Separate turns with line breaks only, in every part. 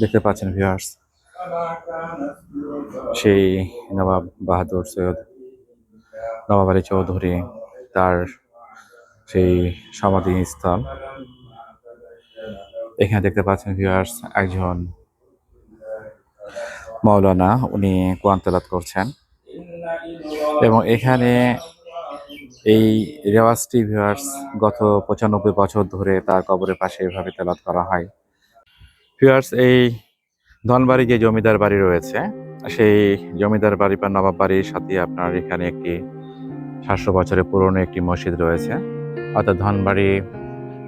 দেখতে পাচ্ছেন ভিউয়ার্স সেই নবাব বাহাদুর সৈয়দ নবাব আলী চৌধুরী তার সেই সমাধিস্থল। এখানে দেখতে পাচ্ছেন ভিউয়ার্স একজন মৌলানা, উনি কোরআন তেলাত করছেন। এবং এখানে এই রেওয়াজটি ভিউয়ার্স গত পঁচানব্বই বছর ধরে তার কবরের পাশে এভাবে তেলাত করা হয়। ভিউয়ার্স এই ধনবাড়ি যে জমিদার বাড়ি রয়েছে, সেই জমিদার বাড়ি বা নবাব বাড়ির সাথে আপনার এখানে একটি সাতশো বছরের পুরনো একটি মসজিদ রয়েছে। অর্থাৎ ধনবাড়ি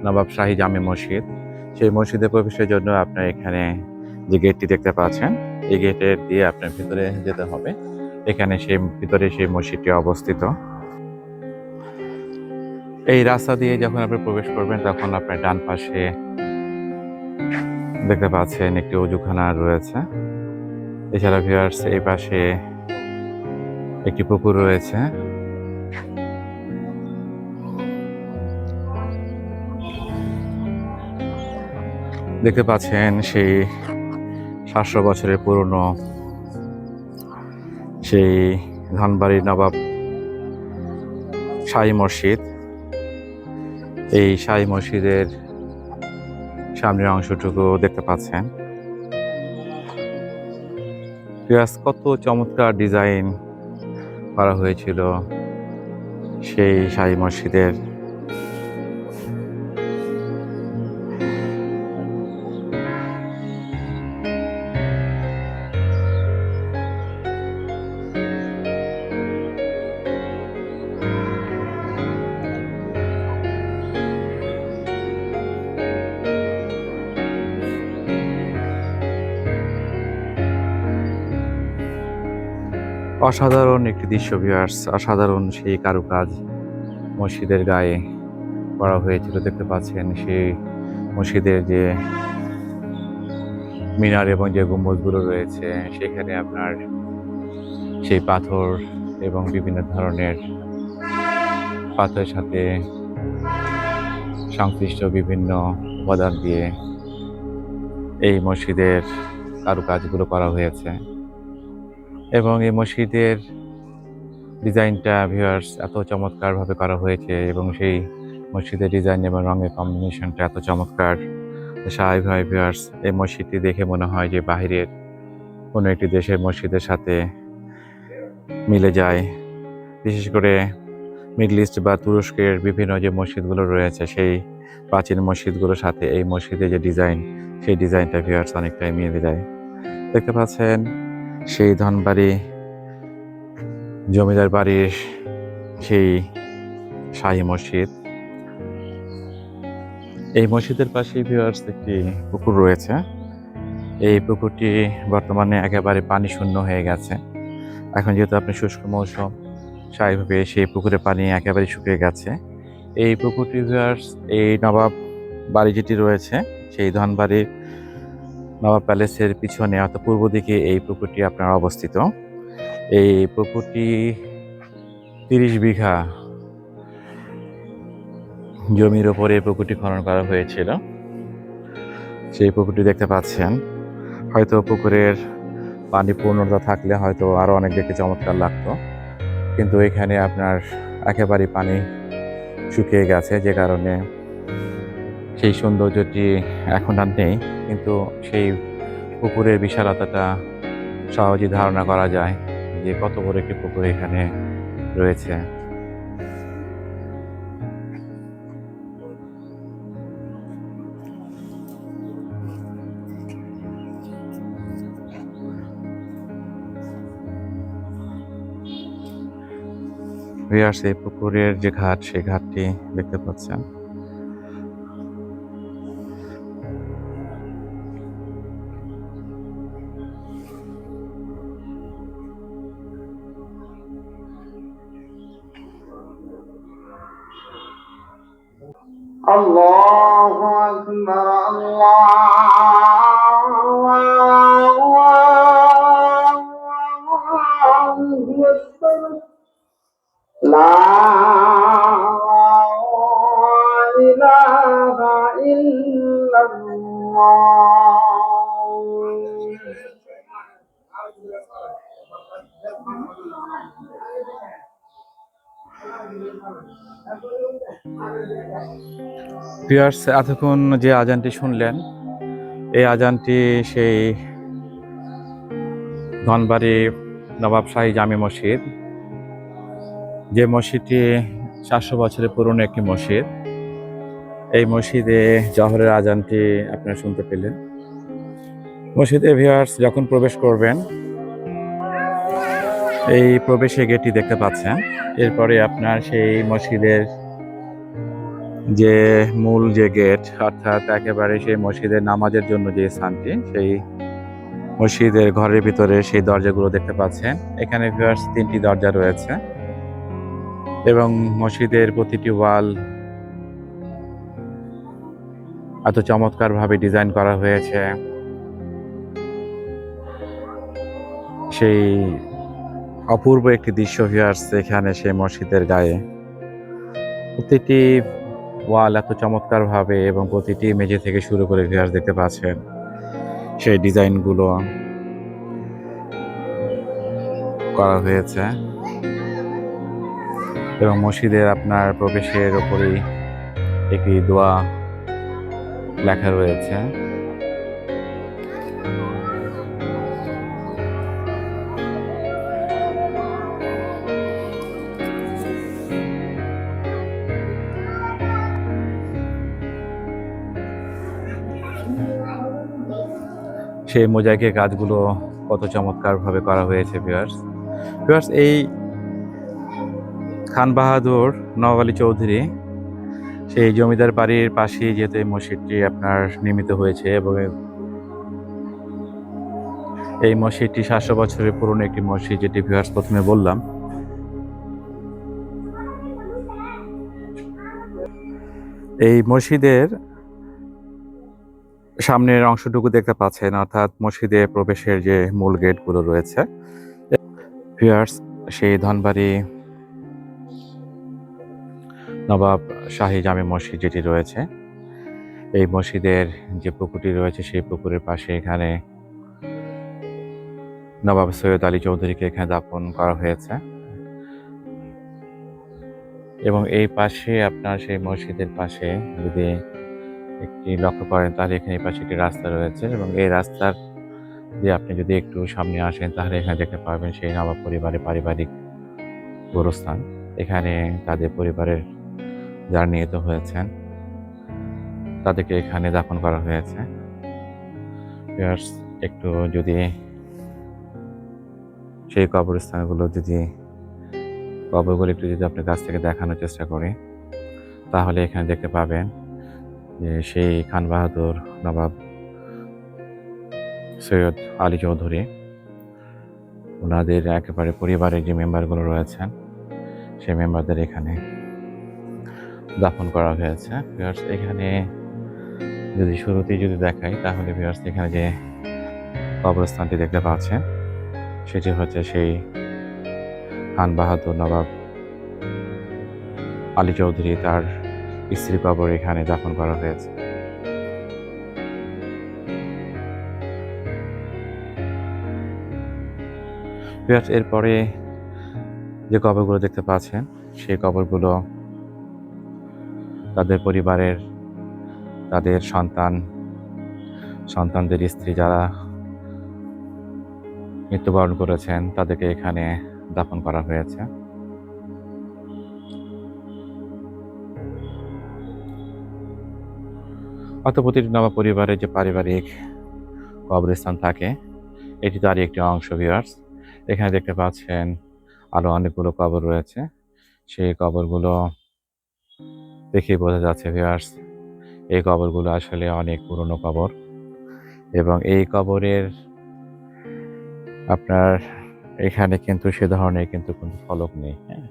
নবাব শাহী জামি মসজিদ। সেই মসজিদে প্রবেশের জন্য আপনার এখানে যে গেটটি দেখতে পাচ্ছেন, এই গেটের দিয়ে আপনার ভিতরে যেতে হবে। এখানে সেই, ভিতরে সেই মসজিদটি অবস্থিত। এই রাস্তা দিয়ে যখন আপনি প্রবেশ করবেন, তখন আপনার ডান পাশে দেখতে পাচ্ছেন একটি অজুখানা রয়েছে। এছাড়া ভিউয়ার্স এই পাশে একটি পুকুর রয়েছে। দেখতে পাচ্ছেন সেই সাতশো বছরের পুরনো সেই ধানবাড়ির নবাব শাহী মসজিদ। এই শাহী মসজিদের সামনের অংশটুকু দেখতে পাচ্ছেন। পেঁয়াজ কত চমৎকার ডিজাইন করা হয়েছিল সেই শাহী মসজিদের অসাধারণ একটি দৃশ্য ভিউয়ার্স অসাধারণ সেই কারুকাজ মসজিদের গায়ে করা হয়েছিল, দেখতে পাচ্ছেন সেই মসজিদের যে মিনার এবং যে গম্বুজগুলো রয়েছে, সেখানে আপনার সেই পাথর এবং বিভিন্ন ধরনের পাথরের সাথে সংশ্লিষ্ট বিভিন্ন উপাদান দিয়ে এই মসজিদের কারুকাজগুলো করা হয়েছে। এবং এই মসজিদের ডিজাইনটা ভিউয়ার্স এত চমৎকারভাবে করা হয়েছে এবং সেই মসজিদের ডিজাইন এবং রঙের কম্বিনেশনটা এত চমৎকার। স্বাভাবিকভাবে ভিউয়ার্স এই মসজিদটি দেখে মনে হয় যে বাহিরের কোনো একটি দেশের মসজিদের সাথে মিলে যায়। বিশেষ করে মিডল ইস্ট বা তুরস্কের বিভিন্ন যে মসজিদগুলো রয়েছে, সেই প্রাচীন মসজিদগুলোর সাথে এই মসজিদের যে ডিজাইন, সেই ডিজাইনটা ভিউয়ার্স অনেকটাই মিলে যায়। দেখতে পাচ্ছেন সেই ধনবাড়ি জমিদার বাড়ির সেই শাহী মসজিদ। এই মসজিদের পাশে ভিউয়ার্স একটি পুকুর রয়েছে। এই পুকুরটি বর্তমানে একেবারে পানি শূন্য হয়ে গেছে। এখন যেহেতু আপনি শুষ্ক মৌসুম, স্বাভাবিকভাবে সেই পুকুরে পানি একেবারে শুকিয়ে গেছে। এই পুকুরটি ভিউয়ার্স এই নবাব বাড়ি যেটি রয়েছে। সেই ধনবাড়ির নবাব প্যালেসের পিছনে, অর্থাৎ পূর্ব দিকে এই পুকুরটি আপনার অবস্থিত। এই পুকুরটি তিরিশ বিঘা জমির ওপরে পুকুরটি খনন করা হয়েছিল। সেই পুকুরটি দেখতে পাচ্ছেন। হয়তো পুকুরের পানি পূর্ণতা থাকলে হয়তো আরও অনেক দেখতে চমৎকার লাগতো। কিন্তু এখানে আপনার একেবারে পানি শুকিয়ে গেছে, যে কারণে সেই সৌন্দর্যটি এখন আর নেই, কিন্তু সেই পুকুরের বিশালতাটা সহজেই ধারণা করা যায় যে কত বড় একটি পুকুর এখানে রয়েছে। পুকুরের যে ঘাট, সেই ঘাটটি দেখতে পাচ্ছেন।
الله أكبر الله أكبر لا إله إلا الله Thank you.
পিয়ার্স এতক্ষণ যে আজানটি শুনলেন, এই আজানটি সেই ধনবাড়ি নবাব শাহী জামি মসজিদ, যে মসজিদটি চারশো বছরের পুরনো একটি মসজিদ, এই মসজিদে জহরের আজানটি আপনারা শুনতে পেলেন। মসজিদে ভিউয়ার্স যখন প্রবেশ করবেন, এই প্রবেশে গেটটি দেখতে পাচ্ছেন। এরপরে আপনার সেই মসজিদের যে মূল যে গেট, অর্থাৎ একেবারে সেই মসজিদের নামাজের জন্য যে স্থানটি, সেই মসজিদের ঘরের ভিতরে সেই দরজাগুলো দেখতে পাচ্ছেন। এখানে ভিউয়ার্স তিনটি দরজা রয়েছে এবং মসজিদের প্রতিটি ওয়াল এত চমৎকারভাবে ডিজাইন করা হয়েছে। সেই অপূর্ব একটি দৃশ্য ভিউয়ার্স এখানে সেই মসজিদের গায়ে। প্রতিটি ওয়াল এত চমৎকারভাবে এবং প্রতিটি মেঝে থেকে শুরু করে ভিউয়ার্স দেখতে পাচ্ছেন সেই ডিজাইনগুলো করা হয়েছে। এবং মসজিদের আপনার প্রবেশের ওপরেই একটি দোয়া লেখা রয়েছে। সেই মোজাইকের কাজগুলো কত চমৎকারভাবে করা হয়েছে ভিউয়ার্স ভিউয়ার্স এই খান বাহাদুর নওয়াব আলী চৌধুরী, সেই জমিদার বাড়ির পাশেই যেহেতু এই মসজিদটি আপনার নির্মিত হয়েছে এবং এই মসজিদটি সাতশো বছরের পুরনো একটি মসজিদ, যেটি ভিউয়ার্স প্রথমে বললাম। এই মসজিদের সামনের অংশটুকু দেখতে পাচ্ছেন, অর্থাৎ মসজিদে প্রবেশের যে মূল গেটগুলো রয়েছে। সেই ধনবাড়ি নবাব শাহী জামে মসজিদ যেটি রয়েছে, এই মসজিদের যে পুকুরটি রয়েছে, সেই পুকুরের পাশে এখানে নবাব সৈয়দ আলী চৌধুরীকে এখানে দাপন করা হয়েছে। এবং এই পাশে, আপনার সেই মসজিদের পাশে যদি একটি লক্ষ্য করেন, তাহলে এখানে পাশে একটি রাস্তা রয়েছে এবং এই রাস্তার দিয়ে আপনি যদি একটু সামনে আসেন, তাহলে এখানে দেখতে পাবেন সেই নবাব পরিবারের পারিবারিক গোরস্থান। এখানে তাদের পরিবারের যারা নিহত হয়েছেন, তাদেরকে এখানে দাফন করা হয়েছে। একটু যদি সেই কবরস্থানগুলো যদি, কবরগুলো একটু যদি আপনার কাছ থেকে দেখানোর চেষ্টা করি তাহলে এখানে দেখতে পাবেন যে সেই খান বাহাদুর নবাব সৈয়দ আলী চৌধুরী, ওনাদের একেবারে পরিবারের যে মেম্বারগুলো রয়েছেন, সেই মেম্বারদের এখানে দাফন করা হয়েছে। ভিউয়ার্স, এখানে যদি শুরুতেই যদি দেখাই, তাহলে ভিউয়ার্স, এখানে যে কবরস্থানটি দেখতে পাচ্ছেন, সেটি হচ্ছে সেই খান বাহাদুর নবাব আলী চৌধুরী তার স্ত্রী কবর এখানে দাফন করা হয়েছে। এরপরে যে কবরগুলো দেখতে পাচ্ছেন, সেই কবরগুলো তাদের পরিবারের, তাদের সন্তান, সন্তানদের স্ত্রী যারা মৃত্যুবরণ করেছেন, তাদেরকে এখানে দাফন করা হয়েছে। অত প্রতিটি নবাব পরিবারের যে পারিবারিক কবরস্থান থাকে, এটি তারই একটি অংশ ভিউয়ার্স এখানে দেখতে পাচ্ছেন আরও অনেকগুলো কবর রয়েছে। সেই কবরগুলো দেখেই বোঝা যাচ্ছে ভিউয়ার্স এই কবরগুলো আসলে অনেক পুরনো কবর এবং এই কবরের আপনার এখানে কিন্তু সে ধরনের কিন্তু কোনো ফলক নেই হ্যাঁ।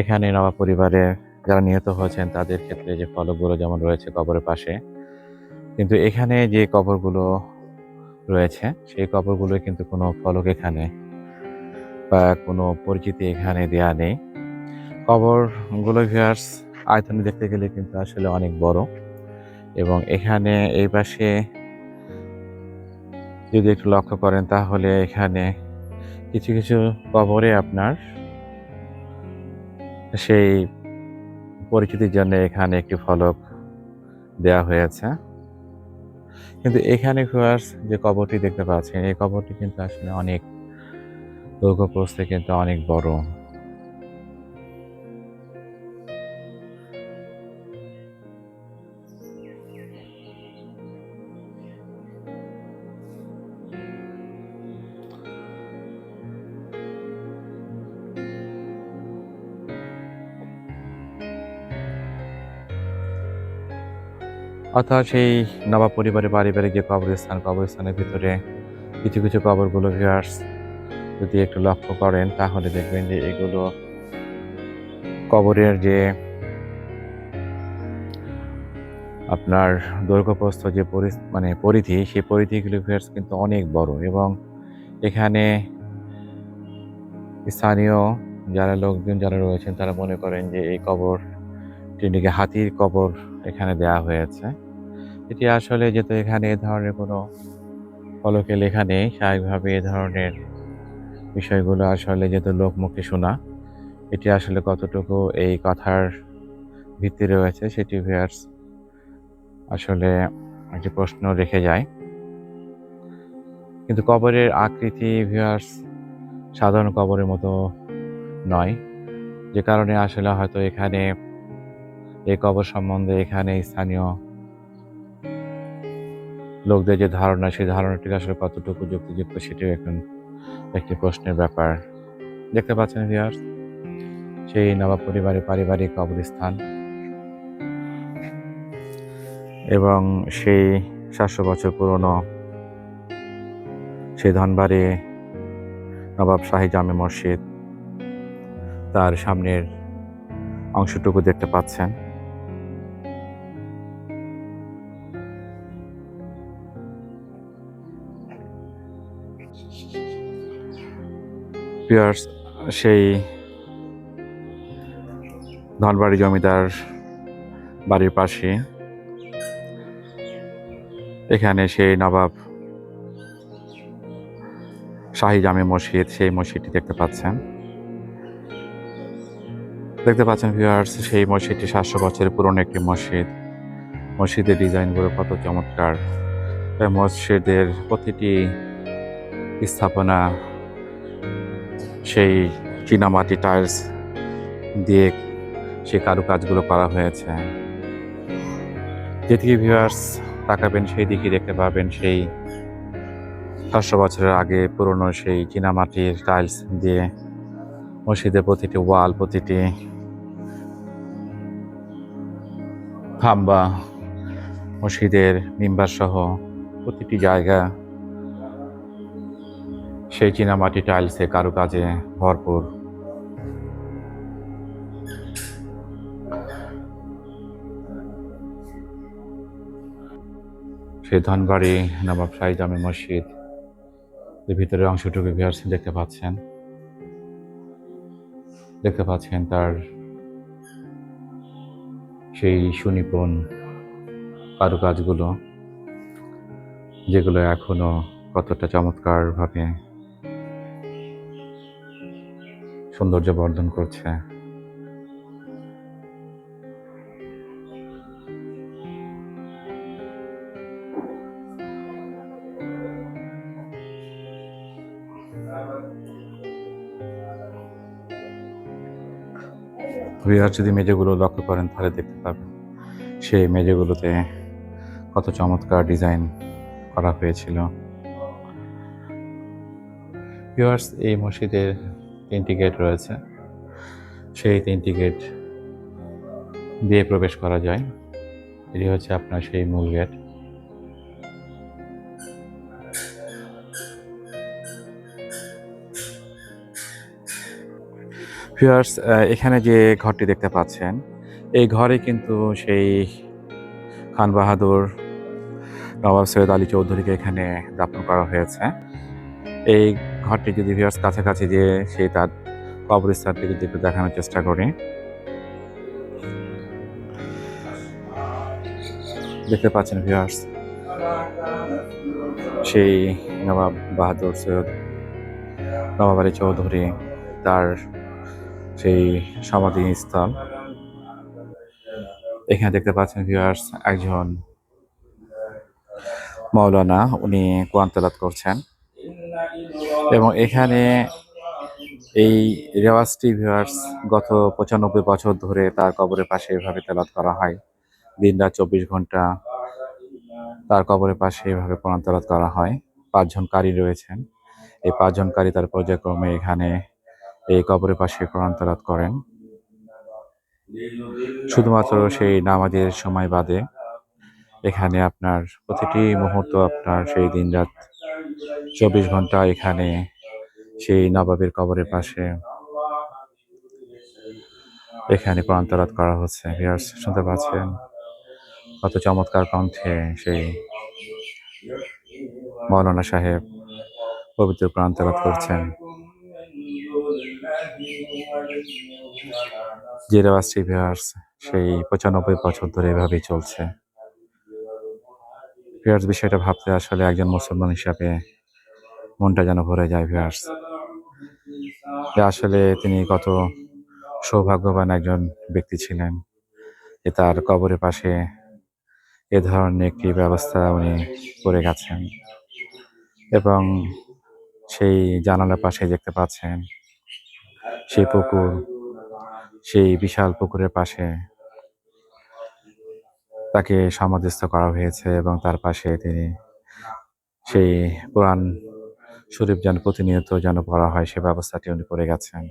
এখানে নবাব পরিবারের যারা নিহত হয়েছেন, তাদের ক্ষেত্রে যে ফলকগুলো যেমন রয়েছে কবরের পাশে কিন্তু এখানে যে কবরগুলো রয়েছে, সেই কবরগুলো কিন্তু কোনো ফলক এখানে বা কোনো পরিচিতি এখানে দেয়া নেই। কবরগুলো ভিউয়ার্স আয়তনে দেখতে গেলে কিন্তু আসলে অনেক বড়। এবং এখানে এই পাশে যদি একটু লক্ষ্য করেন, তাহলে এখানে কিছু কিছু কবরে আপনার সেই পরিচিতির জন্য এখানে একটি ফলক দেয়া হয়েছে। কিন্তু এখানে ভিউয়ার্স যে কবরটি দেখতে পাচ্ছেন, এই কবরটি কিন্তু আসলে অনেক দৈর্ঘ্য কিন্তু অনেক বড়। অর্থাৎ সেই নবাব পরিবারের পারিবারিক যে কবরস্থান, কবরস্থানের ভিতরে কিছু কিছু কবরগুলো ভিউয়ার্স যদি একটু লক্ষ্য করেন, তাহলে দেখবেন যে এগুলো কবরের যে আপনার দৈর্ঘ্যপ্রস্থ যে পরি- মানে পরিধি, সেই পরিধিগুলো ভিউয়ার্স কিন্তু অনেক বড় এবং এখানে স্থানীয় যারা লোকজন যারা রয়েছেন, তারা মনে করেন যে এই কবর টিনিকে হাতির কবর এখানে দেয়া হয়েছে। এটি আসলে যেহেতু এখানে এ ধরনের কোনো ফলকে লেখা নেই। স্বাভাবিকভাবে এ ধরনের বিষয়গুলো আসলে যেহেতু লোকমুখে শোনা, এটি আসলে কতটুকু এই কথার ভিত্তি রয়েছে সেটি ভিয়ার্স আসলে একটি প্রশ্ন রেখে যায়। কিন্তু কবরের আকৃতি ভিয়ার্স সাধারণ কবরের মতো নয়, যে কারণে আসলে হয়তো এখানে এই কবর সম্বন্ধে এখানে স্থানীয় লোকদের যে ধারণা, সেই ধারণাটি আসলে কতটুকু যুক্তিযুক্ত সেটিও এখন একটি প্রশ্নের ব্যাপার। দেখতে পাচ্ছেন ভিয়ার্স সেই নবাব পরিবারের পারিবারিক কবরস্থান এবং সেই সাতশো বছর পুরনো সেই ধনবাড়ি নবাব শাহী জামে মসজিদ, তার সামনের অংশটুকু দেখতে পাচ্ছেন। পিয়ার্স সেই ধনবাড়ি জমিদার বাড়ির পাশে। এখানে সেই নবাব শাহী জামে মসজিদ, সেই মসজিদটি দেখতে পাচ্ছেন। দেখতে পাচ্ছেন ভিউয়ার্স, সেই মসজিদটি সাতশো বছরের পুরনো একটি মসজিদ। মসজিদের ডিজাইনগুলো কত চমৎকার। মসজিদের প্রতিটি স্থাপনা সেই চীনামাটি টাইলস দিয়ে সেই কারুকাজগুলো করা হয়েছে। যেদিকে ভিউয়ার্স তাকাবেন সেই দিকে দেখতে পাবেন সেই সাতশো বছরের আগে পুরনো সেই চীনামাটির টাইলস দিয়ে মসজিদের প্রতিটি ওয়াল প্রতিটি খাম্বা, মসজিদের মিম্বার সহ প্রতিটি জায়গা সেই চীনামাটি টাইলসে কারুকাজে ভরপুর। সেই ধনবাড়ি, নবাব শাহী জামে মসজিদ, এর ভিতরের অংশটুকু ভিউয়ার্স দেখতে পাচ্ছেন। দেখতে পাচ্ছেন তার সেই সুনিপুণ কারুকাজগুলো, যেগুলো এখনও কতটা চমৎকারভাবে সৌন্দর্য বর্ধন করছে। ভিউয়ার যদি মেঝেগুলো লক্ষ্য করেন, তাহলে দেখতে পাবেন সেই মেঝেগুলোতে কত চমৎকার ডিজাইন করা হয়েছিল। এই মসজিদের তিনটি গেট রয়েছে। সেই তিনটি গেট দিয়ে প্রবেশ করা যায়। এটি হচ্ছে আপনার সেই মূল গেট ভিউয়ার্স এখানে যে ঘরটি দেখতে পাচ্ছেন, এই ঘরে কিন্তু সেই খান বাহাদুর নবাব সৈয়দ আলী চৌধুরীকে এখানে দাপন করা হয়েছে। এই ঘরটি যদি ভিউয়ার্স কাছাকাছি যে সেই তার কবরস্থানটি যদি একটু দেখানোর চেষ্টা করে। দেখতে পাচ্ছেন ভিউয়ার্স সেই নবাব বাহাদুর সৈয়দ নবাব আলী চৌধুরী তার সেই সমাধিস্থল এখানে দেখতে পাচ্ছেন ভিউয়ার্স একজন মৌলানা, উনি কোরআন তেলাত করছেন। এবং এখানে এই রেওয়াজটি ভিউয়ার্স গত পঁচানব্বই বছর ধরে তার কবরের পাশে এভাবে তেলাত করা হয়। দিন রাত চব্বিশ ঘণ্টা তার কবরের পাশে এভাবে কোরআন তেলাত করা হয়। পাঁচজন কারি রয়েছেন। এই পাঁচজন কারি তার পর্যায়ক্রমে এখানে এই কবরের পাশে কোরআন তেলাত করেন। শুধুমাত্র সেই নামাজের সময় বাদে এখানে আপনার প্রতিটি মুহূর্ত আপনার সেই দিন রাত চব্বিশ ঘণ্টা এখানে সেই নবাবের কবরের পাশে। এখানে তেলাওয়াত করা হচ্ছে। ভিউয়ার্স, শুনতে পাচ্ছেন? কত চমৎকার কণ্ঠে সেই মৌলানা সাহেব পবিত্র তেলাওয়াত করছেন। যে রেওয়াজটি ভিউয়ার্স, সেই পঁচানব্বই বছর ধরে এভাবেই চলছে। ভিউয়ার্স বিষয়টা ভাবতে আসলে একজন মুসলমান হিসাবে মনটা যেন ভরে যায় ভিউয়ার্স যে আসলে তিনি কত সৌভাগ্যবান একজন ব্যক্তি ছিলেন যে তার কবরের পাশে এ ধরনের একটি ব্যবস্থা উনি করে গেছেন। এবং সেই জানালার পাশে দেখতে পাচ্ছেন সেই পুকুর, সেই বিশাল পুকুরের পাশে তাকে সমাধিস্থ করা হয়েছে এবং তার পাশে তিনি সেই কোরআন শরীফ যেন প্রতিনিয়ত যেন পড়া হয়, সে ব্যবস্থাটি উনি করে গেছেন।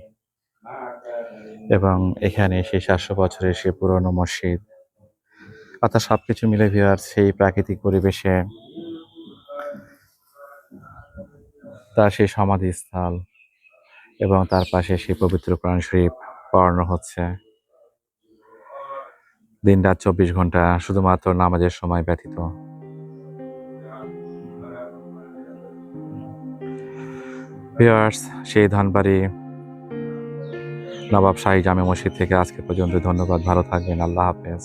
এবং এখানে সেই সাতশো বছরের সেই পুরনো মসজিদ, অর্থাৎ সবকিছু মিলে ভিওয়ার সেই প্রাকৃতিক পরিবেশে তার সেই সমাধিস্থল এবং তার পাশে সেই পবিত্র কোরআন শরীফ পড়ানো হচ্ছে। দিন রাত চব্বিশ ঘণ্টা শুধুমাত্র নামাজের সময় ব্যতীত ভিউয়ার্স, সেই ধানবাড়ি নবাব শাহী জামে মসজিদ থেকে আজকে পর্যন্ত ধন্যবাদ। ভালো থাকবেন। আল্লাহ হাফেজ।